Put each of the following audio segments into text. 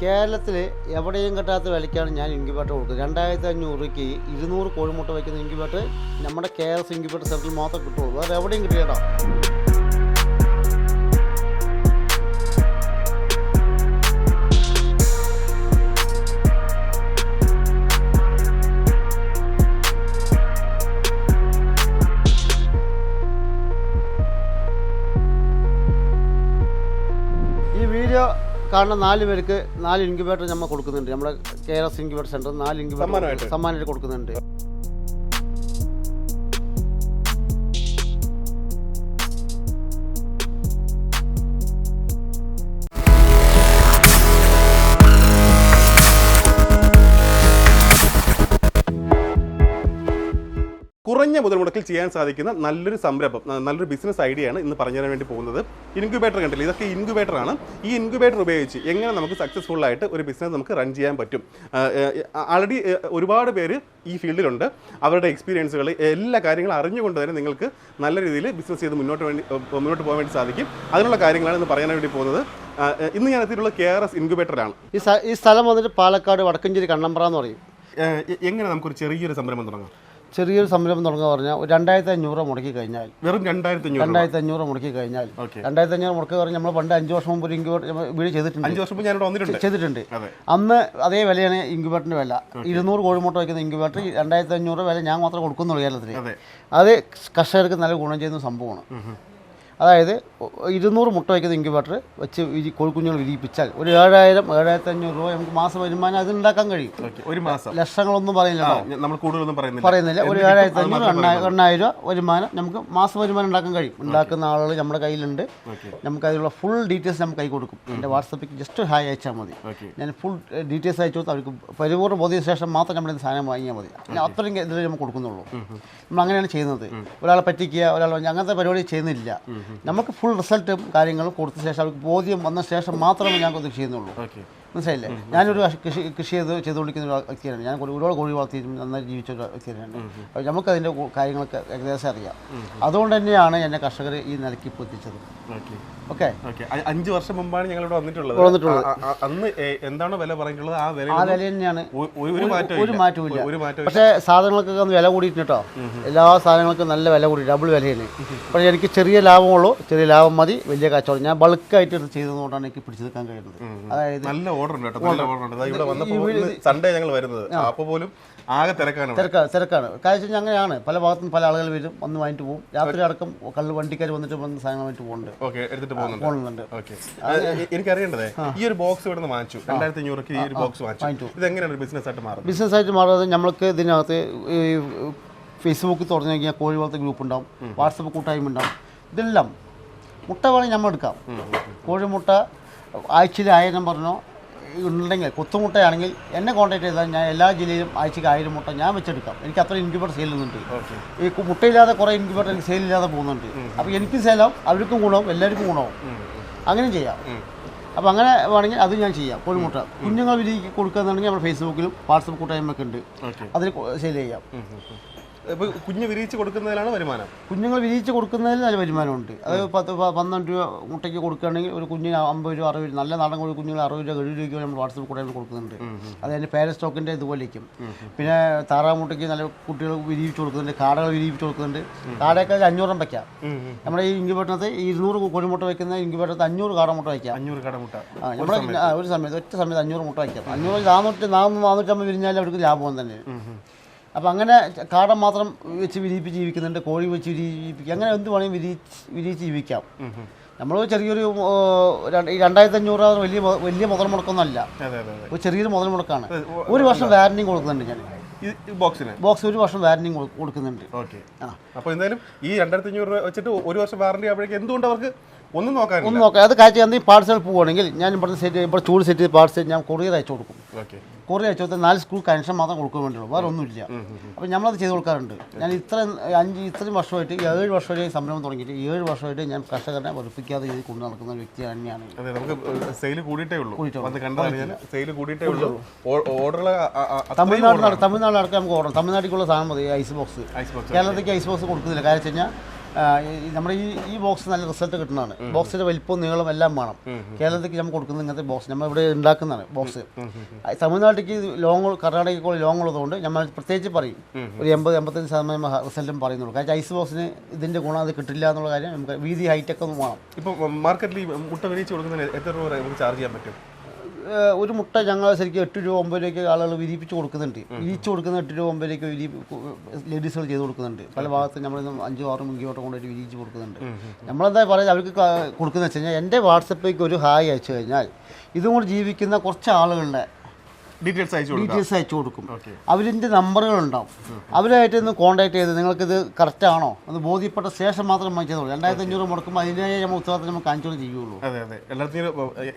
കേരളത്തിൽ എവിടെയും കിട്ടാത്ത വിലയ്ക്കാണ് ഞാൻ ഇൻക്യുബേറ്റർ കൊടുക്കുന്നത്. രണ്ടായിരത്തി അഞ്ഞൂറ് രൂപയ്ക്ക് ഇരുന്നൂറ് കോഴിമുട്ട വയ്ക്കുന്ന ഇൻക്യുബേറ്റർ നമ്മുടെ കെ എസ് ഇൻക്യുബേറ്റർ സെന്ററിൽ മാത്രം കിട്ടുള്ളൂ. വേറെ എവിടെയും കിട്ടിയടാ ഈ വീഡിയോ കാണുന്ന നാല് പേർക്ക് നാല് ഇൻക്യുബേറ്റർ നമ്മൾ കൊടുക്കുന്നുണ്ട് നമ്മുടെ കെ എസ് ഇൻക്യുബേറ്റർ സെന്റർ നാല് ഇൻക്യുബേറ്റർ? സമ്മാനമായിട്ട് കൊടുക്കുന്നുണ്ട് കുറഞ്ഞ മുതൽ മുടക്കിൽ ചെയ്യാൻ സാധിക്കുന്ന നല്ലൊരു സംരംഭം നല്ലൊരു ബിസിനസ് ഐഡിയ ആണ് ഇന്ന് പറഞ്ഞു തരാൻ വേണ്ടി പോകുന്നത്. ഇൻക്യുബേറ്റർ കണ്ടില്ല? ഇതൊക്കെ ഇൻക്യുബേറ്റർ ആണ്. ഈ ഇൻക്യുബേറ്റർ ഉപയോഗിച്ച് എങ്ങനെ നമുക്ക് സക്സസ്ഫുൾ ആയിട്ട് ഒരു ബിസിനസ് നമുക്ക് റൺ ചെയ്യാൻ പറ്റും? ആൾറെഡി ഒരുപാട് പേര് ഈ ഫീൽഡിലുണ്ട് അവരുടെ എക്സ്പീരിയൻസുകൾ എല്ലാ കാര്യങ്ങളും അറിഞ്ഞുകൊണ്ട് തന്നെ നിങ്ങൾക്ക് നല്ല രീതിയിൽ ബിസിനസ് ചെയ്ത് മുന്നോട്ട് വേണ്ടി മുന്നോട്ട് പോകാൻ വേണ്ടി സാധിക്കും. അതിനുള്ള കാര്യങ്ങളാണ് ഇന്ന് പറയാൻ വേണ്ടി പോകുന്നത്. ഇന്ന് ഞാൻ എത്തിയിട്ടുള്ള കെ ആർ എസ് ഇൻക്യുബേറ്ററാണ് ഈ സ്ഥലം വന്നിട്ട് പാലക്കാട് വടക്കഞ്ചേരി കണ്ണമ്പ്ര എന്ന് പറയും. എങ്ങനെ നമുക്കൊരു ചെറിയൊരു സംരംഭം തുടങ്ങാം? ചെറിയൊരു സംരംഭം തുടങ്ങുക പറഞ്ഞാൽ ഒരു രണ്ടായിരത്തി അഞ്ഞൂറ് മുടക്കി കഴിഞ്ഞാൽ വെറും രണ്ടായിരത്തി അഞ്ഞൂറ് രണ്ടായിരത്തി അഞ്ഞൂറ് മുടക്കി കഴിഞ്ഞാൽ രണ്ടായിരത്തി അഞ്ഞൂറ് മുടക്കി പറഞ്ഞാൽ നമ്മൾ പണ്ട് അഞ്ച് വർഷം മുമ്പ് ഒരു ഇൻക്യുബേറ്റർ വീട് ചെയ്തിട്ടുണ്ട്. അഞ്ച് വർഷം മുമ്പ് ഞാനിവിടെ വന്നിട്ടുണ്ട്. ചെയ്തിട്ടുണ്ട്. അന്ന് അതേ വിലയാണ് ഇൻക്യുബേറ്ററിന്റെ വില. ഇരുന്നൂറ് കോഴിമുട്ട വയ്ക്കുന്ന ഇൻക്യുബേറ്റർ രണ്ടായിരത്തി അഞ്ഞൂറ് വില ഞാൻ മാത്രം കൊടുക്കുന്നുള്ളൂ കേരളത്തിൽ അത്. കർഷകർക്ക് നല്ല ഗുണം ചെയ്യുന്ന സംഭവമാണ്. അതായത് ഇരുന്നൂറ് മുട്ട വയ്ക്കുന്ന ഇൻക്യുബേറ്റർ വെച്ച് വിരി കോഴിക്കുഞ്ഞുങ്ങൾ വിരിയിപ്പിച്ചാൽ ഒരു ഏഴായിരം ഏഴായിരത്തി അഞ്ഞൂറ് രൂപ നമുക്ക് മാസ വരുമാനം അത് ഉണ്ടാക്കാൻ കഴിയും. ഒരു മാസം. ലക്ഷങ്ങളൊന്നും പറയുന്നില്ല നമ്മൾ കൂടുതലൊന്നും പറയുന്നില്ല. പറയുന്നില്ല. ഒരു ഏഴായിരത്തി അഞ്ഞൂറ് എണ്ണായിരം രൂപ വരുമാനം നമുക്ക് മാസ വരുമാനം ഉണ്ടാക്കാൻ കഴിയും. ഉണ്ടാക്കുന്ന ആളുകൾ നമ്മുടെ കയ്യിലുണ്ട്. നമുക്ക് അതിലുള്ള ഫുൾ ഡീറ്റെയിൽസ് നമുക്ക് കൈ കൊടുക്കും. എന്റെ വാട്സപ്പിൽ ജസ്റ്റ് ഹായ് അയച്ചാൽ മതി. ഞാൻ ഫുൾ ഡീറ്റെയിൽസ് അയച്ചു കൊടുത്ത് അവർക്ക് പരിപൂർണ ബോധ്യ ശേഷം മാത്രം നമ്മൾ സാധനം വാങ്ങിയാൽ മതി. ഞാൻ അത്രയും ഇതിൽ നമുക്ക് കൊടുക്കുന്നുള്ളൂ. നമ്മൾ അങ്ങനെയാണ് ചെയ്യുന്നത്. ഒരാളെ പറ്റിക്കുക ഒരാൾ അങ്ങനത്തെ പരിപാടി ചെയ്യുന്നില്ല. നമുക്ക് ഫുൾ റിസൾട്ടും കാര്യങ്ങളും കൊടുത്ത ശേഷം അവർക്ക് ബോധ്യം വന്ന ശേഷം മാത്രമേ ഞങ്ങൾക്ക് ചെയ്യുന്നുള്ളൂ. മനസ്സിലായില്ലേ? ഞാനൊരു കൃഷി കൃഷി ചെയ്ത് ചെയ്തുകൊണ്ടിരിക്കുന്ന ഒരു വ്യക്തിയാണ്. ഞാൻ ഒരു- ഒരുപാട് കോഴി വളർത്തി നന്നായി ജീവിച്ച ഒരു വ്യക്തിയാണ് അപ്പോൾ നമുക്ക് അതിന്റെ കാര്യങ്ങളൊക്കെ ഏകദേശം അറിയാം. അതുകൊണ്ട് തന്നെയാണ് എന്നെ കർഷകർ ഈ നിലയ്ക്ക് ഇപ്പോൾ എത്തിച്ചത് ഓക്കെ അഞ്ച് വർഷം മുമ്പാണ് ഞങ്ങൾ ഇവിടെ വന്നിട്ടുള്ളത്. വന്നിട്ടുള്ളത്. അന്ന് എന്താണ് വില പറഞ്ഞിട്ടുള്ളത് ആ വില ആ വില തന്നെയാണ്. ഒരു മാറ്റവും പക്ഷേ സാധനങ്ങൾക്കൊക്കെ ഒന്ന് വില കൂടിയിട്ട് കേട്ടോ. എല്ലാ സാധനങ്ങൾക്കും നല്ല വില കൂടി ഡബിൾ വിലയാണ്. അപ്പോൾ എനിക്ക് ചെറിയ ലാഭമുള്ളൂ ചെറിയ ലാഭം മതി. വലിയ കച്ചവടം. ഞാൻ ബൾക്കായിട്ട് ചെയ്തതുകൊണ്ടാണ് എനിക്ക് പിടിച്ചെടുക്കാൻ കഴിയുന്നത്. അതായത് നല്ല ഓർഡർ ഉണ്ട് കേട്ടോ. നല്ല ഓർഡർ. ഉണ്ട് ഇവിടെ വന്നപ്പോൾ സൺഡേ ഞങ്ങൾ വരുന്നത്. അപ്പോൾ പോലും ആകെ തിരക്കാണ്. തിരക്കാണ് തിരക്കാണ്. കാര്യം അങ്ങനെയാണ്. പല ഭാഗത്തും പല ആളുകൾ വരും വന്ന് വാങ്ങിട്ട് പോകും രാത്രി അടക്കം കള്ള് വണ്ടിക്കാർ വന്നിട്ട് വന്ന് സാധനങ്ങൾ വാങ്ങിട്ട് പോകുന്നുണ്ട് ഓക്കെ എടുത്തിട്ട് പോകുന്നുണ്ട്. എനിക്കറിയേണ്ടതേ ഈ ഒരു ബോക്സ് ഇവിടെ നിന്ന് വാങ്ങിച്ചു. രണ്ടായിരത്തി അഞ്ഞൂറ് ഈ ഒരു ബോക്സ് വാങ്ങിച്ചു. ഇത് എങ്ങനെയാണ് ബിസിനസ് ആയിട്ട് മാറുന്നത്? ബിസിനസ്സായിട്ട് മാറുന്നത് നമ്മൾക്ക് ഇതിനകത്ത് ഈ ഫേസ്ബുക്ക് തുറന്നു കഴിഞ്ഞാൽ കോഴി വളർത്ത ഗ്രൂപ്പ് ഉണ്ടാവും വാട്സപ്പ് കൂട്ടായ്മ ഉണ്ടാവും. ഇതെല്ലാം മുട്ട വേണമെങ്കിൽ നമ്മൾ എടുക്കാം കോഴിമുട്ട ആഴ്ചയിൽ ആയിരം പറഞ്ഞോ ഉണ്ടെങ്കിൽ കൊത്തുമുട്ടയാണെങ്കിൽ എന്നെ കോൺടാക്ട് ചെയ്താൽ ഞാൻ എല്ലാ ജില്ലയിലും ആഴ്ചയ്ക്ക് ആയിരം മുട്ട ഞാൻ വെച്ചെടുക്കാം. എനിക്ക് അത്ര ഇൻക്യൂബേറ്റർ സെയിൽ ഉണ്ട് ഈ മുട്ടയില്ലാതെ കുറേ ഇൻക്യൂബേറ്റർ എനിക്ക് സെയിലില്ലാതെ പോകുന്നുണ്ട്. അപ്പോൾ എനിക്കും സെയിലാവും അവർക്കും ഗുണവും എല്ലാവർക്കും ഗുണവും. അങ്ങനെ ചെയ്യാം. അപ്പോൾ അങ്ങനെ വേണമെങ്കിൽ അത് ഞാൻ ചെയ്യാം. കോഴിമുട്ട കുഞ്ഞുങ്ങൾ വിരിക്ക് കൊടുക്കുകയെന്നുണ്ടെങ്കിൽ നമ്മുടെ ഫേസ്ബുക്കിലും വാട്സപ്പ് കൂട്ടായ്മയൊക്കെ ഉണ്ട്. അതിൽ സെയിൽ ചെയ്യാം. കുഞ്ഞ് വിരിയിച്ച് കൊടുക്കുന്നതിലാണ് വരുമാനം. കുഞ്ഞുങ്ങൾ വിരിയിച്ച് കൊടുക്കുന്നതിൽ നല്ല വരുമാനമുണ്ട്. അത് പത്ത് പന്ത്രണ്ട് രൂപ മുട്ടയ്ക്ക് കൊടുക്കുകയാണെങ്കിൽ ഒരു കുഞ്ഞിന് അമ്പത് രൂപ അറുപത് രൂപ നല്ല നാടൻ കോഴി കുഞ്ഞുങ്ങൾ അറുപത് രൂപ എഴുപത് രൂപയ്ക്ക് നമ്മൾ വാട്സപ്പ് കൂടെ കൊടുക്കുന്നുണ്ട്. അത് അതിന്റെ പേര സ്റ്റോക്കിന്റെ ഇതുപോലേക്കും പിന്നെ താറാവ് മുട്ടയ്ക്ക് നല്ല കുട്ടികൾ വിരിയിച്ച് കൊടുക്കുന്നുണ്ട് കാടകൾ വിരിയിച്ച് കൊടുക്കുന്നുണ്ട്. കാടയൊക്കെ രൂപ വയ്ക്കാം നമ്മുടെ ഈ ഈ ഇരുന്നൂറ് കോഴിമുട്ട വയ്ക്കുന്ന ഇൻക്യുബേറ്ററിനകത്ത് അഞ്ഞൂറ് കാട മുട്ട വയ്ക്കാം അഞ്ഞൂറ് കടമുട്ട മുട്ട. നമ്മുടെ ഒരു സമയത്ത്. ഒറ്റ സമയത്ത് അഞ്ഞൂറ് മുട്ട വയ്ക്കാം അഞ്ഞൂറ് നാനൂറ്റി നാനൂറ് നാനൂറ്റമ്പത് വിരിഞ്ഞാൽ അവർക്ക് ലാഭം തന്നെ. അപ്പം അങ്ങനെ കാട മാത്രം വെച്ച് വിരിയിപ്പിച്ച് ജീവിക്കുന്നുണ്ട് കോഴി വെച്ച് വിരിയിപ്പിക്കുക അങ്ങനെ എന്ത് വേണമെങ്കിൽ വിരിയിച്ച് വിരിയിച്ച് ജീവിക്കാം. നമ്മൾ ചെറിയൊരു രണ്ടായിരത്തി അഞ്ഞൂറ് രൂപ വലിയ വലിയ മുതൽ മുടക്കൊന്നുമല്ല അതെ അതെ അതെ. ഒരു ചെറിയൊരു മുതൽ മുടക്കാണ് ഒരു വർഷം വാരണ്ടിങ് കൊടുക്കുന്നുണ്ട് ഞാൻ ബോക്സിന്? ബോക്സ് ഒരു വർഷം വാരണ്ടിങ് കൊടുക്കുന്നുണ്ട്. ഓക്കെ. അപ്പോൾ എന്തായാലും ഈ രണ്ടായിരത്തി അഞ്ഞൂറ് രൂപ വെച്ചിട്ട് ഒരു വർഷം വാറണ്ടി ആവുമ്പോഴേക്ക് എന്തുകൊണ്ട് അവർക്ക് ഒന്നും നോക്കാനില്ല? ഒന്നും നോക്കാം. അത് കാഴ്ച എന്തെങ്കിലും പാർസൽ പോവുകയാണെങ്കിൽ ഞാൻ ഇവിടുത്തെ സെറ്റ് ഇവിടെ ചൂട് സെറ്റ് ചെയ്ത് പാർസൽ ഞാൻ കൊറിയർ അയച്ചു കൊടുക്കും. ഓക്കെ. കൊറിയർ അയച്ചു കൊടുത്താൽ നാല് സ്കൂൾ കണക്ഷൻ മാത്രം കൊടുക്കാൻ വേണ്ടിയുള്ളൂ വേറെ ഒന്നുമില്ല. അപ്പോൾ നമ്മളത് ചെയ്ത് കൊടുക്കാറുണ്ട്. ഞാൻ ഇത്ര അഞ്ച് ഇത്രയും വർഷമായിട്ട് ഏഴ് വർഷമായിട്ട് സംരംഭം തുടങ്ങിയിട്ട് ഏഴ് വർഷമായിട്ട് ഞാൻ കർഷകരെ വെറുപ്പിക്കാതെ ചെയ്ത് കൊണ്ടു നടക്കുന്ന ഒരു വ്യക്തി തന്നെയാണ് അതെ നമുക്ക് സെയിൽ കൂടിയിട്ടേ ഉള്ളൂ. കൂടിയിട്ടേ വന്ന് കണ്ടറിഞ്ഞാൽ സെയിൽ കൂടിയിട്ടേ ഉള്ളൂ. ഓർഡറുകൾ തമിഴ്നാട്ടിലാണ് തമിഴ്നാട്ടിൽ അടക്കം നമുക്ക് ഓടണം തമിഴ്നാട്ടിലേക്കുള്ള സാധനം മതി ഐസ് ബോക്സ്. കേരളത്തിലേക്ക് ഐസ് ബോക്സ് കൊടുക്കുന്നില്ല. കാരണം വെച്ച് കഴിഞ്ഞാൽ നമ്മുടെ ഈ ഈ ബോക്സ് നല്ല റിസൾട്ട് കിട്ടുന്നതാണ്. ബോക്സിന്റെ വലിപ്പവും നീളം എല്ലാം വേണം. കേരളത്തിലേക്ക് നമ്മൾ കൊടുക്കുന്നത് ഇങ്ങനത്തെ ബോക്സ് നമ്മൾ ഇവിടെ ഉണ്ടാക്കുന്നതാണ് ബോക്സ് തമിഴ്നാട്ടിലേക്ക് ലോങ് കർണാടകയ്ക്ക് ലോങ് ഉള്ളതുകൊണ്ട് നമ്മൾ പ്രത്യേകിച്ച് പറയും. ഒരു എൺപത് എൺപത്തഞ്ച് ശതമാനം റിസൾട്ടും പറയുന്നുള്ളൂ. കാരണം ഐസ് ബോക്സിന് ഇതിന്റെ ഗുണം അത് കിട്ടില്ല എന്നുള്ള കാര്യം നമുക്ക് വീതി ഹൈറ്റൊക്കെ വേണം. ഇപ്പൊ മാർക്കറ്റിൽ മുട്ട വിരിച്ച് കൊടുക്കുന്നതിന് എത്ര രൂപ നമുക്ക് ചാർജ് ചെയ്യാൻ പറ്റും? ഒരു മുട്ട ഞങ്ങൾ ശരിക്കും എട്ട് രൂപ ഒമ്പത് രൂപയ്ക്ക് ആളുകൾ വിരിപ്പിച്ച് കൊടുക്കുന്നുണ്ട്. വിരിച്ച് കൊടുക്കുന്ന എട്ട് രൂപ ഒമ്പത് രൂപയ്ക്ക് വിരി ലേഡീസുകൾ ചെയ്ത് കൊടുക്കുന്നുണ്ട്. പല ഭാഗത്തും നമ്മൾ അഞ്ചോ ആറ് മുങ്കിയോട്ടം കൊണ്ടുപോയി വിരിച്ച് കൊടുക്കുന്നുണ്ട്. നമ്മളെന്താ പറയുക അവർക്ക് കൊടുക്കുന്നത് വെച്ച് കഴിഞ്ഞാൽ എന്റെ വാട്സപ്പിലേക്ക് ഒരു ഹായ് അയച്ചു കഴിഞ്ഞാൽ ഇതും കൂടി ജീവിക്കുന്ന കുറച്ച് ആളുകളുടെ ഡീറ്റെയിൽസ് അയച്ചു കൊടുക്കാം. അവരിന്റെ നമ്പറുകൾ ഉണ്ടാവും അവരായിട്ട് ഒന്ന് കോൺടാക്ട് ചെയ്ത് നിങ്ങൾക്കിത് കറക്റ്റ് ആണോ? എന്ന് ബോധ്യപ്പെട്ട ശേഷം മാത്രം നമ്മൾ ചെയ്തോളൂ രണ്ടായിരത്തി അഞ്ഞൂറ് മുടക്കുമ്പോൾ അതിന്റെതായ നമ്മൾ ഉത്തരവാദിത്തം നമ്മൾ കാണിച്ചോളൂ ചെയ്യുള്ളൂ.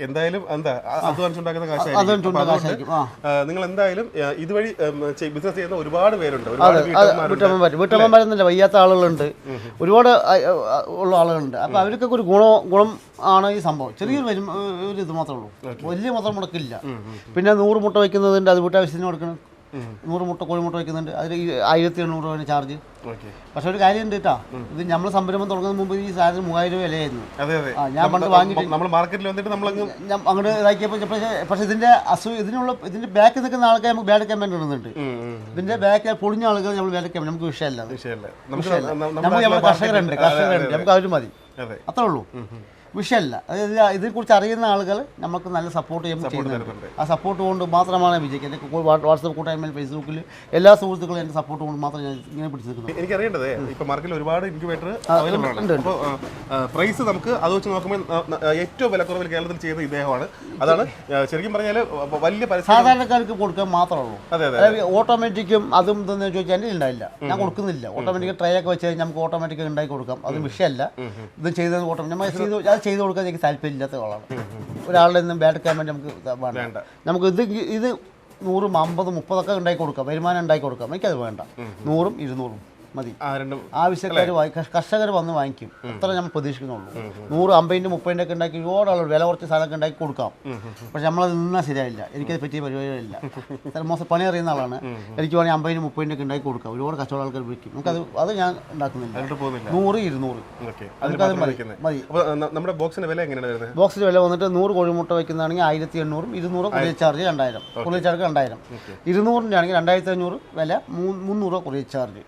എന്തായാലും എന്താ അധ്വാനിച്ചുണ്ടാക്കുന്ന കാശായിരിക്കും. നിങ്ങൾ എന്തായാലും ഇതുവഴി ബിസിനസ് ചെയ്യുന്ന ഒരുപാട് പേരുണ്ട്. വീട്ടമ്മമാർ വീട്ടമ്മമാരെന്നല്ല വയ്യാത്ത ആളുകളുണ്ട്. ഒരുപാട് ഉള്ള ആളുകളുണ്ട്. അപ്പോൾ അവർക്കൊക്കെ ഒരു ഗുണം ഗുണം ആണ് ഈ സംഭവം. ചെറിയൊരു ഒരു ഇത് മാത്രമേ ഉള്ളൂ. വലിയ മാത്രം മുടക്കില്ല. പിന്നെ നൂറ് മുട്ട വയ്ക്കുന്നതുണ്ട് അത് വീട്ടാവശ്യത്തിന് കൊടുക്കണം. നൂറ് മുട്ട കോഴിമുട്ട വയ്ക്കുന്നുണ്ട് അതിൽ ഈ ആയിരത്തി എണ്ണൂറ് രൂപയാണ് ചാർജ് പക്ഷെ ഒരു കാര്യം ഉണ്ട് കേട്ടോ ഇത് നമ്മൾ സംരംഭം തുടങ്ങുന്ന മുമ്പ് ഈ സാധനം മൂവായിരം രൂപ വിലയായിരുന്നു. ആ, ഞാൻ പണ്ട് വാങ്ങിയിട്ട് മാർക്കറ്റിൽ വന്നിട്ട് നമ്മൾ അങ്ങോട്ട് ഇതാക്കിയപ്പോൾ പക്ഷേ പക്ഷേ ഇതിന്റെ അസു ഇതിനുള്ള ഇതിന്റെ ബാക്ക് നിൽക്കുന്ന ആൾക്കാർ നമുക്ക് ബാഡ് കമന്റ് ഇടുന്നുണ്ട്. ഇതിന്റെ ബാക്ക് പൊളിഞ്ഞ ആളുകൾ നമ്മൾ ബാഡ് കമന്റ് നമുക്ക് വിഷയമല്ല. വിഷയമല്ല. നമ്മുടെ നമുക്ക് കർഷകരുണ്ട് കർഷകരുണ്ട്. നമുക്ക് അവർ മതി. അത്രേ ഉള്ളൂ. വിഷയമല്ല അതായത് ഇതിനെക്കുറിച്ച് അറിയുന്ന ആളുകൾ നമുക്ക് നല്ല സപ്പോർട്ട് ചെയ്യുമ്പോൾ ചെയ്യുന്നുണ്ട് ആ സപ്പോർട്ട് കൊണ്ട് മാത്രമാണ് വിജയിക്കുന്നത് എന്റെ വാട്സപ്പ് കൂട്ടായ്മയിൽ ഫേസ്ബുക്കിൽ എല്ലാ സുഹൃത്തുക്കളും എന്റെ സപ്പോർട്ട് കൊണ്ട് മാത്രം ഞാൻ ഇങ്ങനെ പിടിച്ചു നിൽക്കുന്നത് ഇപ്പോൾ മാർക്കറ്റിൽ ഒരുപാട് ഇൻക്യുബേറ്റർ അവൈലബിൾ ആണ്. അപ്പോൾ പ്രൈസ് നമുക്ക് അത് വെച്ച് നോക്കുമ്പോൾ ഏറ്റവും വില ഏറ്റവും വിലക്കുറവിൽ കേരളത്തിൽ ചെയ്ത ഇദ്ദേഹമാണ്. അതാണ് ശരിക്കും പറഞ്ഞാൽ വലിയ സാധാരണക്കാർക്ക് കൊടുക്കാൻ മാത്രമേ ഉള്ളൂ. അതെ അതെ അതായത് ഓട്ടോമാറ്റിക്കും അതും ഇതെന്ന് ചോദിച്ചാൽ എന്റെ ഉണ്ടായില്ല ഞാൻ കൊടുക്കുന്നില്ല. ഓട്ടോമാറ്റിക് ട്രേ ഒക്കെ വെച്ച് കഴിഞ്ഞാൽ നമുക്ക് ഓട്ടോമാറ്റിക് ഉണ്ടാക്കി കൊടുക്കാം. അത് വിഷയമല്ല ഇത് ചെയ്തത് ഓട്ടോമാറ്റിക് ചെയ്ത് കൊടുക്കാൻ എനിക്ക് താല്പര്യമില്ലാത്ത ആളാണ്. ഒരാളുടെ നിന്നും ബാഡ് വേണ്ടി നമുക്ക് വേണ്ട. നമുക്ക് ഇത് ഇത് നൂറും അമ്പതും മുപ്പതൊക്കെ ഉണ്ടാക്കി കൊടുക്കാം. വരുമാനം ഉണ്ടാക്കി കൊടുക്കാം. എനിക്കത് വേണ്ട. നൂറും ഇരുന്നൂറും. മതി. ആവശ്യക്കാർ കർഷകർ വന്ന് വാങ്ങിക്കും. അത്ര നമ്മൾ പ്രതീക്ഷിക്കുന്നുള്ളൂ. നൂറ് അമ്പതിന്റെ മുപ്പതിന്റെ ഒക്കെ ഉണ്ടാക്കി ഒരുപാട് വില കുറച്ച് സാധനമൊക്കെ ഉണ്ടാക്കി കൊടുക്കാം. പക്ഷെ നമ്മളത് നിന്നാൽ ശരിയായില്ല എനിക്കത് പറ്റിയ പരിപാടികളില്ല. മോശം പണി അറിയുന്ന ആളാണ്. എനിക്ക് വേണമെങ്കിൽ അമ്പതിന് മുപ്പതിന്റെ ഒക്കെ ഉണ്ടാക്കി കൊടുക്കാം. ഒരുപാട് കച്ചവട ആൾക്കാർ വിളിക്കും നമുക്കത് അത് ഞാൻ ഉണ്ടാക്കുന്നില്ല. നൂറ് ഇരുന്നൂറ്. നമുക്കത് മതി. നമ്മുടെ ബോക്സിന്റെ വില എങ്ങനെയാണ് വരുന്നത്? വില വന്നിട്ട് നൂറ് കോഴിമുട്ട വയ്ക്കുന്നതാണെങ്കിൽ ആയിരത്തി എണ്ണൂറും ഇരുന്നൂറ് കുറേ ചാർജ് രണ്ടായിരം. കുറേ ചാർജ് രണ്ടായിരം. ഇരുന്നൂറിന്റെ ആണെങ്കിൽ രണ്ടായിരത്തി അഞ്ഞൂറ് വില മുന്നൂറ് കുറേ ചാർജ്.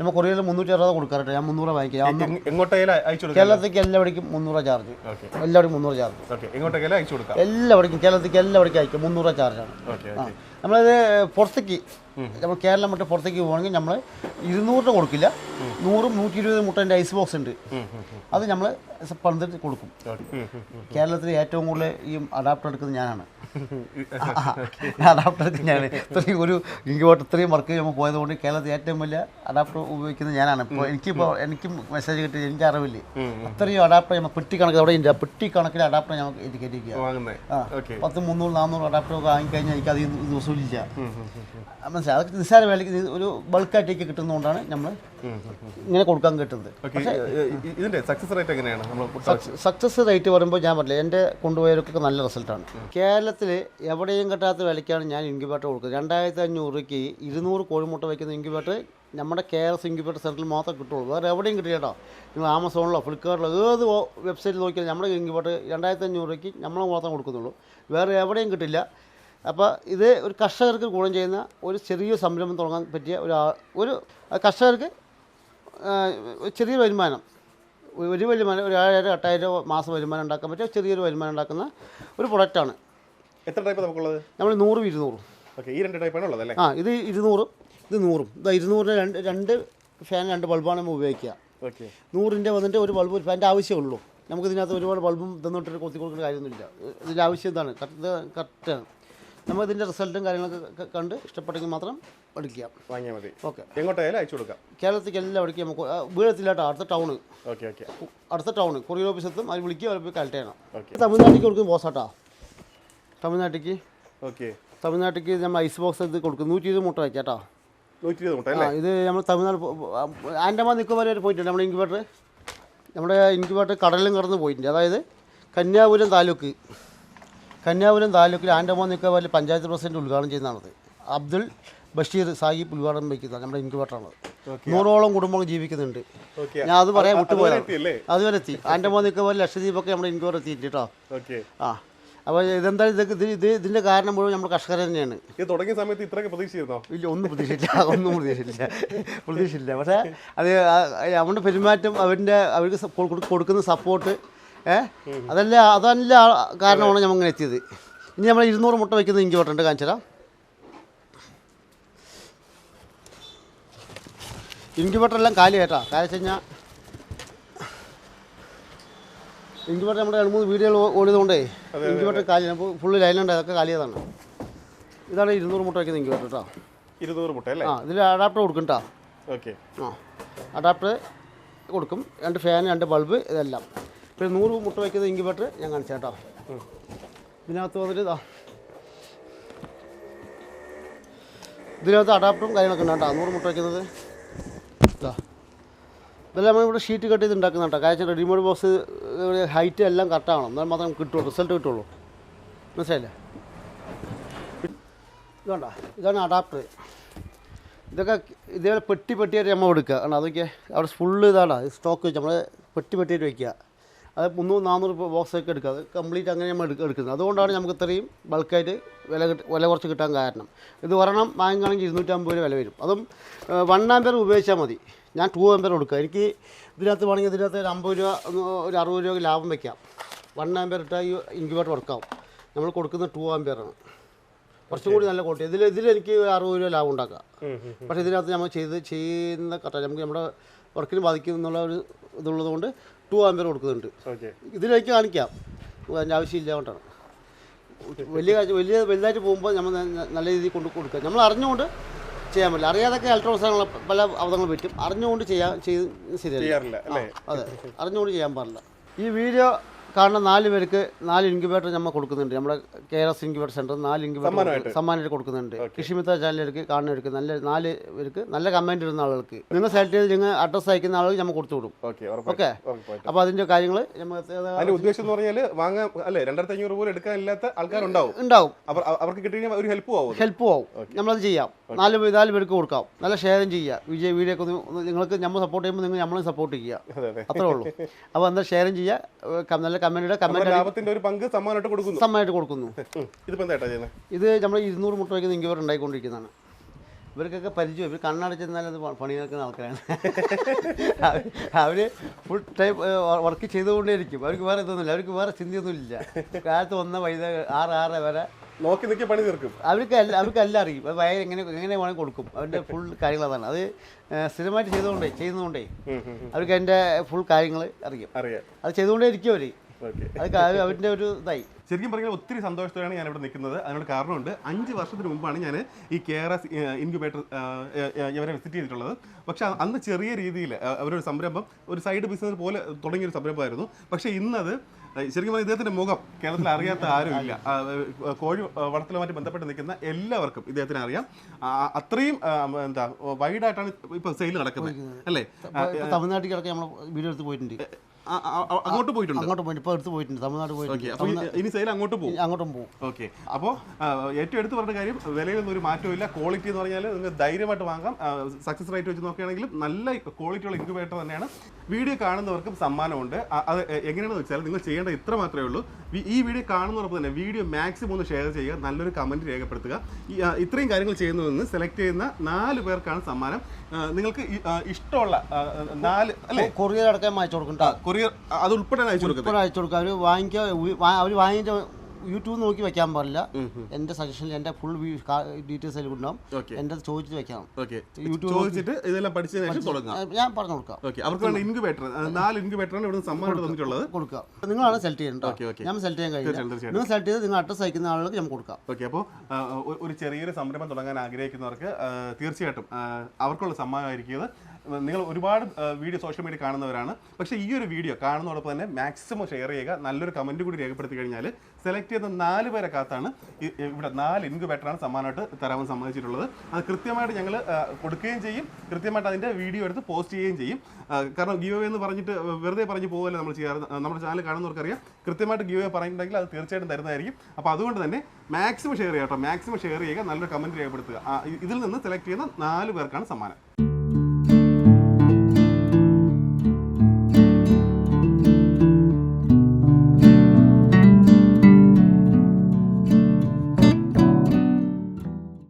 നമ്മൾ കൊറിയറിൽ മുന്നൂറ്റി അറുപത് കൊടുക്കാറുണ്ട്. ഞാൻ മുന്നൂറ് വാങ്ങിക്കാം. കേരളത്തേക്ക് എല്ലാവർക്കും കേരളത്തിലേക്ക് എല്ലാവിടേക്കും മുന്നൂറ് ചാർജ്. എല്ലാവർക്കും എല്ലാവിടേക്കും മുന്നൂറ് ചാർജ്. എല്ലാവർക്കും എല്ലാവർക്കും എല്ലാവിടേക്കും കേരളത്തിലേക്ക് എല്ലാവിടേക്കും അയക്കും. മുന്നൂറ് ചാർജാണ്. നമ്മളത് പുറത്തേക്ക്. നമ്മൾ കേരളം വിട്ട് പുറത്തേക്ക് പോകണമെങ്കിൽ നമ്മൾ ഇരുന്നൂറിന് കൊടുക്കില്ല. നൂറും നൂറ്റി ഇരുപത് മുട്ടന്റെ ഐസ് ബോക്സ് ഉണ്ട്. അത് നമ്മൾ പണിതിട്ട് കൊടുക്കും. കേരളത്തിൽ ഏറ്റവും കൂടുതൽ ഈ അഡാപ്റ്റർ എടുക്കുന്നത് ഞാനാണ്. അഡാപ്റ്റർ എടുക്കുന്നത് ഞാൻ ഇത്രയും ഒരു ഇങ്ങോട്ട് ഇത്രയും വർക്ക് നമ്മൾ പോയതുകൊണ്ട് കേരളത്തിൽ ഏറ്റവും വലിയ അഡാപ്റ്റർ ഉപയോഗിക്കുന്നത് ഞാനാണ്. ഇപ്പോൾ എനിക്കിപ്പോൾ എനിക്കും മെസ്സേജ് കിട്ടി എനിക്ക് അറിവില്ലേ. അത്രയും അഡാപ്റ്റർ നമ്മൾ പെട്ടി കണക്ക് അവിടെ ഉണ്ട് പെട്ടി കണക്കിൽ അഡാപ്റ്റർ ഞങ്ങൾക്ക് ഓക്കെ. പത്ത് മുന്നൂറ് നാന്നൂറ് അഡാപ്റ്റർ ഒക്കെ വാങ്ങിക്കഴിഞ്ഞാൽ എനിക്ക് അത് ദിവസമില്ല മനസ്സിലായി? അതൊക്കെ നിസ്സാര വിലയ്ക്ക് ഒരു ബൾക്കായിട്ടേക്ക് കിട്ടുന്നതുകൊണ്ടാണ് നമ്മൾ ഇങ്ങനെ കൊടുക്കാൻ കിട്ടുന്നത്. ഇതിന്റെ സക്സസ് റേറ്റ് എങ്ങനെയാണ്? സക്സസ് റേറ്റ് പറയുമ്പോൾ ഞാൻ പറഞ്ഞില്ല എന്റെ കൊണ്ടുപോയവർക്കൊക്കെ നല്ല റിസൾട്ടാണ് കേരളത്തിൽ എവിടെയും കിട്ടാത്ത വിലയ്ക്കാണ് ഞാൻ ഇൻക്യുബേറ്റർ കൊടുക്കുന്നത്. രണ്ടായിരത്തി അഞ്ഞൂറ് രൂപയ്ക്ക് ഇരുന്നൂറ് കോഴിമുട്ട വയ്ക്കുന്ന ഇൻക്യുബേറ്റർ നമ്മുടെ കെ എസ് ഇൻക്യുബേറ്റർ സെന്ററിൽ മാത്രമേ കിട്ടുള്ളൂ വേറെ എവിടെയും കിട്ടില്ല കേട്ടോ. നിങ്ങൾ ആമസോണിലോ ഫ്ലിപ്കാർട്ടിലോ ഏത് വെബ്സൈറ്റിൽ നോക്കിയാൽ നമ്മുടെ ഇൻക്യുബേറ്റർ രണ്ടായിരത്തി അഞ്ഞൂറ് രൂപയ്ക്ക് നമ്മൾ മാത്രം കൊടുക്കുന്നുള്ളൂ. വേറെ എവിടെയും കിട്ടില്ല. അപ്പോൾ ഇത് ഒരു കർഷകർക്ക് ഗുണം ചെയ്യുന്ന ഒരു ചെറിയ സംരംഭം തുടങ്ങാൻ പറ്റിയ ഒരു ഒരു കർഷകർക്ക് ചെറിയ വരുമാനം. ഒരു വരുമാനം ഒരു ഏഴായിരം എട്ടായിരം മാസം വരുമാനം ഉണ്ടാക്കാൻ പറ്റിയ ചെറിയൊരു വരുമാനം ഉണ്ടാക്കുന്ന ഒരു പ്രൊഡക്റ്റാണ് എത്ര ടൈപ്പ് നമുക്കുള്ളത്? നമ്മൾ നൂറും ഇരുന്നൂറും. ഓക്കെ ഈ രണ്ട് ടൈപ്പാണ് ഉള്ളത് അല്ലേ ആ ഇത് ഇരുന്നൂറും ഇത് നൂറും. ഇതാ ഇരുന്നൂറിന് രണ്ട് രണ്ട് ഫാൻ രണ്ട് ബൾബാണ് നമ്മൾ ഉപയോഗിക്കുക. ഓക്കെ. നൂറിന്റെ വന്നിട്ട് ഒരു ബൾബ് ഒരു ഫാന്റെ ആവശ്യമുള്ളൂ നമുക്കിതിനകത്ത് ഒരുപാട് ബൾബും തന്നിട്ട് കൊത്തി കൊടുക്കേണ്ട കാര്യമൊന്നുമില്ല. ഇതിന്റെ ആവശ്യം എന്താണ്? കറക്റ്റ് കറക്റ്റാണ് നമ്മൾ ഇതിന്റെ റിസൾട്ടും കാര്യങ്ങളൊക്കെ കണ്ട് ഇഷ്ടപ്പെട്ടെങ്കിൽ മാത്രം എടുക്കുക വാങ്ങിയാൽ മതി. ഓക്കെ. എങ്ങോട്ടായാലും അയച്ചു കൊടുക്കാം. കേരളത്തിലേക്ക് എല്ലാവിടേക്കും നമുക്ക് ആ, വീഴത്തില്ലാട്ടോ അടുത്ത ടൗണ്. Okay okay. അടുത്ത ടൗണ് കൊറിയർ ഓഫീസെത്തും അത് വിളിക്കുക അവർ പോയി കളക്ട് ചെയ്യണം. ഓക്കെ. തമിഴ്നാട്ടിലേക്ക് കൊടുക്കും ബോസാട്ടാ. തമിഴ്നാട്ടിലേക്ക് ഓക്കെ. തമിഴ്നാട്ടിലേക്ക് നമ്മൾ ഐസ് ബോക്സ് ഇത് കൊടുക്കും. നൂറ്റി ഇരുപത് മുട്ട വയ്ക്കാട്ടോ നൂറ്റി ഇരുപത് മുട്ട അല്ലേ? ഇത് നമ്മൾ തമിഴ്നാട് ആൻഡമാൻ നിക്കോബാർ വരെ പോയിട്ടുണ്ട് നമ്മുടെ ഇൻക്യുബേറ്റർ നമ്മുടെ ഇൻക്യുബേറ്റർ കടലിലും കടന്ന് പോയിട്ടുണ്ട്. അതായത് കന്യാപുരം താലൂക്ക്. കന്യാപുരം താലൂക്കിൽ ആൻഡമാൻ നിക്കോബാറിൽ പഞ്ചായത്ത് പ്രസിഡന്റ് ഉദ്ഘാടനം ചെയ്യുന്നതാണത് അബ്ദുൾ ബഷീർ സാഹിബ് ഉദ്ഘാടനം വയ്ക്കുന്നത് നമ്മുടെ ഇൻക്യുബേറ്ററാണ് നൂറോളം കുടുംബങ്ങൾ ജീവിക്കുന്നുണ്ട്. ഞാൻ അത് പറയാൻ അതുവരെ വിട്ടുപോയത് എത്തിയല്ലേ? അതുവരെ എത്തി. ആൻഡമാൻ നിക്കോബാറിൽ ലക്ഷദ്വീപൊക്കെ നമ്മുടെ ഇൻക്യുബേറ്റർ എത്തിയിട്ട് കേട്ടോ. ആ. അപ്പോൾ ഇതെന്തായാലും ഇതൊക്കെ ഇത് ഇത് ഇതിന്റെ കാരണം മുഴുവൻ നമ്മൾ കർഷകർ തന്നെയാണ്. ഇത് തുടങ്ങിയ സമയത്ത് ഇത്രയൊക്കെ പ്രതീക്ഷിച്ചിരുന്നോ? ഇല്ല ഒന്നും പ്രതീക്ഷയില്ല ഒന്നും പ്രതീക്ഷയില്ല പ്രതീക്ഷയില്ല പക്ഷേ അത് അവരുടെ പെരുമാറ്റം അവരുടെ അവർക്ക് കൊടുക്കുന്ന സപ്പോർട്ട് ഏ? അതല്ല അതല്ല കാരണമാണ് നമ്മൾ ഇങ്ങനെ എത്തിയത്. ഇനി നമ്മൾ ഇരുന്നൂറ് മുട്ട വയ്ക്കുന്നത് ഇഞ്ചി വട്ടുണ്ട് കാണിച്ചു തരാം. ഇൻക്യുബേറ്റർ കാലി കേട്ടാ കാര്യം വെച്ച് കഴിഞ്ഞാൽ ഇൻക്യുബേറ്റർ നമ്മുടെ രണ്ട് മൂന്ന് വീഡിയോകൾ ഓടിയതുകൊണ്ടേ ഇൻക്യുബേറ്റർ കാലി ഫുള്ള് ലൈനുണ്ട് അതൊക്കെ കാലിയതാണ്. ഇതാണ് ഇരുന്നൂറ് മുട്ട വയ്ക്കുന്ന ഇൻക്യുബേറ്റർ കേട്ടോ. ഇരുന്നൂറ് മുട്ട അല്ലേ? ആ ഇതിൽ അഡാപ്റ്റർ കൊടുക്കും കേട്ടോ ഓക്കെ. ആ അഡാപ്റ്റർ കൊടുക്കും. രണ്ട് ഫാൻ രണ്ട് ബൾബ് ഇതെല്ലാം. പിന്നെ നൂറ് മുട്ട വയ്ക്കുന്ന ഇൻക്യുബേറ്റർ ഞാൻ കാണിച്ചു കേട്ടോ. ഇതിനകത്ത് വന്നിട്ട് ഇതാ. ഇതിനകത്ത് അഡാപ്റ്ററും കാര്യങ്ങളൊക്കെ ഉണ്ട് കേട്ടോ. നൂറ് മുട്ട വയ്ക്കുന്നത്. ഇതാ. ഇതെല്ലാം നമ്മളിവിടെ ഷീറ്റ് കട്ട് ചെയ്ത് ഉണ്ടാക്കുന്ന കേട്ടോ. കാഴ്ച റെഡിമേഡ് ബോക്സ് ഹൈറ്റ് എല്ലാം കറക്റ്റാണ് എന്നാൽ മാത്രം കിട്ടുള്ളൂ. റിസൾട്ട് കിട്ടുള്ളൂ. മനസ്സിലായില്ലേ? ഇതുകൊണ്ട. ഇതാണ് അഡാപ്റ്റർ ഇതൊക്കെ ഇതേപോലെ പെട്ടി പെട്ടിയായിട്ട് നമ്മൾ എടുക്കുക. കാരണം അതൊക്കെ അവിടെ ഫുള്ള് ഇതാണ്? സ്റ്റോക്ക് വെച്ച് നമ്മൾ പെട്ടി പെട്ടിയായിട്ട് വയ്ക്കുക അത് മുന്നൂറ് നാനൂറ് ബോക്സൊക്കെ എടുക്കുക. അത് കംപ്ലീറ്റ് അങ്ങനെ നമ്മൾ എടുക്ക എടുക്കുന്നത്. അതുകൊണ്ടാണ് നമുക്ക് ഇത്രയും ബൾക്കായിട്ട് വില കിട്ട വില കുറച്ച് കിട്ടാൻ കാരണം. ഇത് ഒരെണ്ണം വാങ്ങുകയാണെങ്കിൽ ഇരുന്നൂറ്റമ്പത് രൂപ വില വരും. അതും വൺ ആമ്പയർ ഉപയോഗിച്ചാൽ മതി. ഞാൻ ടു ആമ്പയർ കൊടുക്കുക. എനിക്ക് ഇതിനകത്ത് വേണമെങ്കിൽ ഇതിനകത്ത് ഒരു അമ്പത് രൂപ ഒരു അറുപത് രൂപ ലാഭം വയ്ക്കാം വൺ ആമ്പയർ ഇട്ടാൽ ഈ ഇൻക്യുബേറ്റർ വർക്കാവും നമ്മൾ കൊടുക്കുന്ന ടു ആമ്പയറാണ് കുറച്ചും കൂടി നല്ല ക്വാളിറ്റി ഇതിൽ ഇതിൽ എനിക്ക് ഒരു അറുപത് രൂപ ലാഭം ഉണ്ടാക്കാം. പക്ഷേ ഇതിനകത്ത് നമ്മൾ ചെയ്ത് ചെയ്യുന്ന കറക്റ്റ് നമുക്ക് നമ്മുടെ വർക്കിന് ബാധിക്കും എന്നുള്ള ഒരു ഇതുള്ളത് കൊണ്ട് ടു ആംബിയർ കൊടുക്കുന്നുണ്ട്. ഇതിലേക്ക് കാണിക്കാം. അതിന്റെ ആവശ്യമില്ല കൊണ്ടാണ്. വലിയ കാഴ്ച വലിയ വലുതായിട്ട് പോകുമ്പോൾ നമ്മൾ നല്ല രീതിയിൽ കൊണ്ട് കൊടുക്കുക. നമ്മൾ അറിഞ്ഞുകൊണ്ട് ചെയ്യാൻ പറ്റില്ല. അറിയാതൊക്കെ അൾട്രാസൗണ്ട് പല അവധങ്ങൾ പറ്റും. അറിഞ്ഞുകൊണ്ട് ചെയ്യാൻ ചെയ്ത് ശരിയല്ല അതെ. അറിഞ്ഞുകൊണ്ട് ചെയ്യാൻ പാടില്ല. ഈ വീഡിയോ കാണുന്ന നാല് പേർക്ക് നാല് ഇൻക്യുബേറ്റർ നമ്മൾ കൊടുക്കുന്നുണ്ട്. നമ്മുടെ കെ എസ് ഇൻക്യുബേറ്റർ സെന്റർ നാല് ഇൻക്യുബേറ്റർ സമ്മാനമായിട്ട്. കൊടുക്കുന്നുണ്ട്. കൃഷിമിത്ര ചാനലിലേക്ക് കാണുന്നവർക്ക് നല്ല നാല് പേർക്ക് നല്ല കമന്റ് ഇടുന്ന ആളുകൾക്ക്. നിങ്ങൾ സെലക്ട് ചെയ്ത് നിങ്ങൾ അഡ്രസ്സ് അയക്കുന്ന ആളുകൾ നമ്മൾ കൊടുത്തു വിടും. ഓക്കെ അപ്പോൾ അതിന്റെ കാര്യങ്ങൾ നമ്മൾ ഉദ്ദേശം എന്ന് പറഞ്ഞാൽ വാങ്ങാൻ അല്ലേ രണ്ടായിരത്തി അഞ്ഞൂറ് പോലും എടുക്കാനില്ലാത്ത ആൾക്കാരുണ്ടാവും. ഉണ്ടാവും. ഉണ്ടാവും അവ- അവർക്ക് കിട്ടിയ ഒരു ഹെൽപ്പ് ആവും ഹെൽപ്പ് ആവും. നമ്മളത് ചെയ്യാം. നാല് നാല് പേർക്ക് കൊടുക്കാം. നല്ല ഷെയറും ചെയ്യുക വിജയ് വീഡിയോ ഒക്കെ നിങ്ങൾക്ക് നമ്മൾ സപ്പോർട്ട് ചെയ്യുമ്പോൾ നിങ്ങൾ നമ്മളെ സപ്പോർട്ട് ചെയ്യുക. അതെ അതെ. അത്രേ ഉള്ളൂ. അപ്പോൾ എന്താ ഷെയറും ചെയ്യുക നല്ല കമന്റ് ലാഭത്തിന്റെ ഒരു പങ്ക് സമ്മാനമായിട്ട് കൊടുക്കുന്നു. സമ്മാനമായിട്ട് കൊടുക്കുന്നു. ഉം. ഇതിപ്പോ എന്താ ചെയ്യുന്നത് ഇത് നമ്മൾ ഇരുന്നൂറ് മുട്ട വയ്ക്കുന്ന ഇങ്ങനെ ഉണ്ടായിക്കൊണ്ടിരിക്കുന്നതാണ്. ഇവർക്കൊക്കെ പരിചയം ഇവർ കണ്ണടച്ചെന്നാൽ അത് പണി നടക്കുന്ന ആൾക്കാരാണ്. അവർ ഫുൾ ടൈം വർക്ക് ചെയ്തുകൊണ്ടേയിരിക്കും. അവർക്ക് വേറെ ഇതൊന്നുമില്ല. അവർക്ക് വേറെ ചിന്തയൊന്നുമില്ല. കാലത്ത് വന്ന വൈകുന്നേരം ആറ് ആറ് വരെ നോക്കി നിൽക്കി പണി തീർക്കും. അവർക്ക് അവർക്ക് എല്ലാം അറിയും. അത് വയർ എങ്ങനെ എങ്ങനെ വേണമെങ്കിൽ കൊടുക്കും. അവന്റെ ഫുൾ കാര്യങ്ങൾ അതാണ്. അത് സ്ഥിരമായിട്ട് ചെയ്തുകൊണ്ടേ ചെയ്യുന്നതുകൊണ്ടേ. അവർക്ക് അതിന്റെ ഫുൾ കാര്യങ്ങൾ അറിയും. അറിയാം. അത് ചെയ്തുകൊണ്ടേ ഇരിക്കും അവർ അത് അവരുടെ ഒരു ഇതായി. ശരിക്കും പറഞ്ഞാൽ ഒത്തിരി സന്തോഷത്തോടെയാണ് ഞാൻ ഇവിടെ നിൽക്കുന്നത്. അതിനോട് കാരണമുണ്ട്. അഞ്ച് വർഷത്തിന് മുമ്പാണ് ഞാൻ ഈ കെ ആർ എസ് ഇൻക്യുബേറ്റർ ഇവരെ വിസിറ്റ് ചെയ്തിട്ടുള്ളത്. പക്ഷെ അന്ന് ചെറിയ രീതിയിൽ അവരൊരു സംരംഭം ഒരു സൈഡ് ബിസിനസ് പോലെ തുടങ്ങിയൊരു സംരംഭമായിരുന്നു. പക്ഷേ ഇന്നത് ശരിക്കും പറഞ്ഞാൽ ഇദ്ദേഹത്തിന്റെ മുഖം കേരളത്തിൽ അറിയാത്ത ആരും ഇല്ല കോഴി വളർത്തലുമായിട്ട് ബന്ധപ്പെട്ട് നിൽക്കുന്ന എല്ലാവർക്കും ഇദ്ദേഹത്തിന് അറിയാം. അത്രയും എന്താ വൈഡായിട്ടാണ് ഇപ്പൊ സെയിൽ നടക്കുന്നത്. അല്ലേ? തമിഴ്നാട്ടിലൊക്കെ തമിഴ്നാട്ടിൽ കിടക്കെ നമ്മൾ വീഡിയോ എടുത്ത് പോയിട്ടുണ്ട്. അങ്ങോട്ട് പോയിട്ടുണ്ട്? അങ്ങോട്ട് പോയിട്ട് ഇപ്പോൾ എടുത്ത് പോയിട്ടുണ്ട്. തമിഴ്നാട് പോയിട്ടുണ്ട്. ഇനി സെയിൽ അങ്ങോട്ട് പോകും? അങ്ങോട്ടും പോകും. ഓക്കെ അപ്പോൾ ഏറ്റവും എടുത്ത് പറഞ്ഞ കാര്യം വിലയിലൊന്നും ഒരു മാറ്റമില്ല ക്വാളിറ്റി എന്ന് പറഞ്ഞാൽ നിങ്ങൾക്ക് ധൈര്യമായിട്ട് വാങ്ങാം. സക്സസ് റേറ്റ് വെച്ച് നോക്കുകയാണെങ്കിലും നല്ല ക്വാളിറ്റിയുള്ള ഇൻക്യുബേറ്റർ തന്നെയാണ്. വീഡിയോ കാണുന്നവർക്കും സമ്മാനമുണ്ട്. അത് എങ്ങനെയാണെന്ന് വെച്ചാൽ നിങ്ങൾ ചെയ്യേണ്ടത് ഇത്ര മാത്രമേ ഉള്ളൂ. ഈ വീഡിയോ കാണുന്നവർക്ക് തന്നെ വീഡിയോ മാക്സിമം ഒന്ന് ഷെയർ ചെയ്യുക നല്ലൊരു കമന്റ് രേഖപ്പെടുത്തുക. ഇത്രയും കാര്യങ്ങൾ ചെയ്യുന്നതെന്ന് സെലക്ട് ചെയ്യുന്ന നാല് പേർക്കാണ് സമ്മാനം. നിങ്ങൾക്ക് ഇഷ്ടമുള്ള നാല് അല്ലേ? കൊറിയർ അടക്കം വായിച്ചു കൊടുക്കും കൊറിയർ അത് ഉൾപ്പെടെ അയച്ചു കൊടുക്കുക അയച്ചു കൊടുക്കുക അവർ വാങ്ങിക്കുക അവർ വാങ്ങിച്ച യൂട്യൂബ് നോക്കി വെക്കാൻ പാടില്ല. എന്റെ സജഷനിൽ എന്റെ ഫുൾ ഡീറ്റെയിൽസ് അതിൽ ഉണ്ടാവും എന്റെ ചോദിച്ചിട്ട് വെക്കണം. ഓക്കെ ചോദിച്ചിട്ട് ഇതെല്ലാം പഠിച്ചതിന് ശേഷം തുടങ്ങാം. ഞാൻ പറഞ്ഞു കൊടുക്കാം. അവർക്ക് ഇൻക്യുബേറ്റർ നാല് ഇൻക്യുബേറ്ററാണ് ഇവിടെ തന്നിട്ടുള്ളത്. കൊടുക്കുക നിങ്ങളാണ് സെലക്ട് ചെയ്യേണ്ടത് ഞാൻ സെലക്ട് ചെയ്യാൻ കഴിയില്ല. നിങ്ങൾ സെലക്ട് ചെയ്ത് നിങ്ങൾ അഡ്രസ് അയക്കുന്ന ആളുകൾക്ക് ഞാൻ കൊടുക്കാം. ഓക്കെ അപ്പോൾ ഒരു ചെറിയൊരു സംരംഭം തുടങ്ങാൻ ആഗ്രഹിക്കുന്നവർക്ക് തീർച്ചയായിട്ടും അവർക്കുള്ള സമ്മാനമായിരിക്കും നിങ്ങൾ ഒരുപാട് വീഡിയോ സോഷ്യൽ മീഡിയ കാണുന്നവരാണ്. പക്ഷെ ഈ ഒരു വീഡിയോ കാണുന്നതോടൊപ്പം തന്നെ മാക്സിമം ഷെയർ ചെയ്യുക നല്ലൊരു കമന്റ് കൂടി രേഖപ്പെടുത്തി കഴിഞ്ഞാൽ സെലക്ട് ചെയ്ത നാല് പേരെ കാത്താണ് ഇവിടെ നാല് ഇൻക്യുബേറ്ററാണ് സമ്മാനമായിട്ട് തരാൻ സമ്മതിച്ചിട്ടുള്ളത്. അത് കൃത്യമായിട്ട് ഞങ്ങൾ കൊടുക്കുകയും ചെയ്യും. കൃത്യമായിട്ട് അതിന്റെ വീഡിയോ എടുത്ത് പോസ്റ്റ് ചെയ്യുകയും ചെയ്യും. കാരണം ഗിയോ എന്ന് പറഞ്ഞിട്ട് വെറുതെ പറഞ്ഞു പോകുമല്ലോ നമ്മൾ ചെയ്യാറ്? നമ്മുടെ ചാനൽ കാണുന്നവർക്കറിയാം. കൃത്യമായിട്ട് ഗിയോ പറഞ്ഞിട്ടുണ്ടെങ്കിൽ അത് തീർച്ചയായിട്ടും തരുന്നതായിരിക്കും. അപ്പോൾ അതുകൊണ്ട് തന്നെ മാക്സിമം ഷെയർ ചെയ്യാം കേട്ടോ. മാക്സിമം ഷെയർ ചെയ്യുക നല്ലൊരു കമന്റ് രേഖപ്പെടുത്തുക. ഇതിൽ നിന്ന് സെലക്ട് ചെയ്യുന്ന നാല് പേർക്കാണ് സമ്മാനം.